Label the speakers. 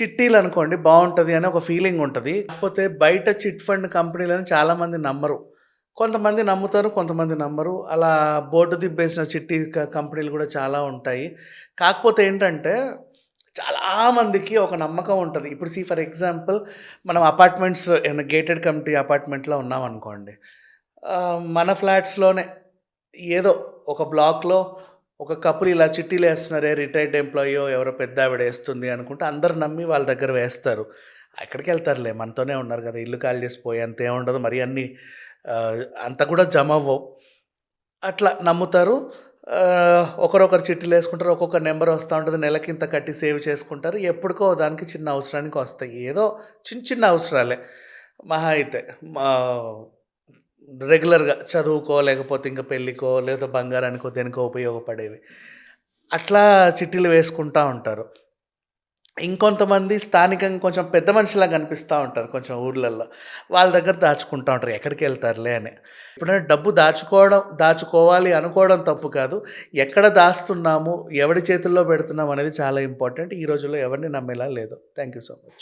Speaker 1: చిట్టీలు అనుకోండి బాగుంటుంది అని ఒక ఫీలింగ్ ఉంటుంది. కాకపోతే బయట చిట్ ఫండ్ కంపెనీలను చాలామంది నమ్మరు. కొంతమంది నమ్ముతారు కొంతమంది నమ్మరు. అలా బోర్డు దిబ్బేసిన చిట్టి కంపెనీలు కూడా చాలా ఉంటాయి. కాకపోతే ఏంటంటే చాలామందికి ఒక నమ్మకం ఉంటుంది. ఇప్పుడు సి ఫర్ ఎగ్జాంపుల్ మనం అపార్ట్మెంట్స్ గేటెడ్ కమిటీ అపార్ట్మెంట్లో ఉన్నాం అనుకోండి మన ఫ్లాట్స్లోనే ఏదో ఒక బ్లాక్లో ఒక కపుల్ ఇలా చిట్టీలు వేస్తున్నారే రిటైర్డ్ ఎంప్లాయో ఎవరో పెద్ద ఆవిడ వేస్తుంది అనుకుంటే అందరు నమ్మి వాళ్ళ దగ్గర వేస్తారు. ఎక్కడికి వెళ్తారులే మనతోనే ఉన్నారు కదా ఇల్లు ఖాళీ చేసిపోయి అంత ఏముండదు మరి అన్ని అంత కూడా జమ అవ్వవు. అట్లా నమ్ముతారు. ఒకరొకరు చిట్టీలు వేసుకుంటారు ఒక్కొక్క నెంబర్ వస్తూ ఉంటుంది నెలకి ఇంత కట్టి సేవ్ చేసుకుంటారు. ఎప్పటికో దానికి చిన్న అవసరానికి వస్తాయి. ఏదో చిన్న చిన్న అవసరాలే. మహా అయితే మా రెగ్యులర్గా చదువుకో లేకపోతే ఇంకా పెళ్ళికో లేదా బంగారానికో దేనికో ఉపయోగపడేవి. అట్లా చిట్టీలు వేసుకుంటూ ఉంటారు. ఇంకొంతమంది స్థానికంగా కొంచెం పెద్ద మనిషిలా కనిపిస్తూ ఉంటారు కొంచెం ఊర్లలో వాళ్ళ దగ్గర దాచుకుంటూ ఉంటారు ఎక్కడికి వెళ్తారులే అని. ఇప్పుడు డబ్బు దాచుకోవడం దాచుకోవాలి అనుకోవడం తప్పు కాదు. ఎక్కడ దాస్తున్నాము ఎవడి చేతుల్లో పెడుతున్నాం అనేది చాలా ఇంపార్టెంట్. ఈ రోజుల్లో ఎవరిని నమ్మేలా లేదు. Thank you so much.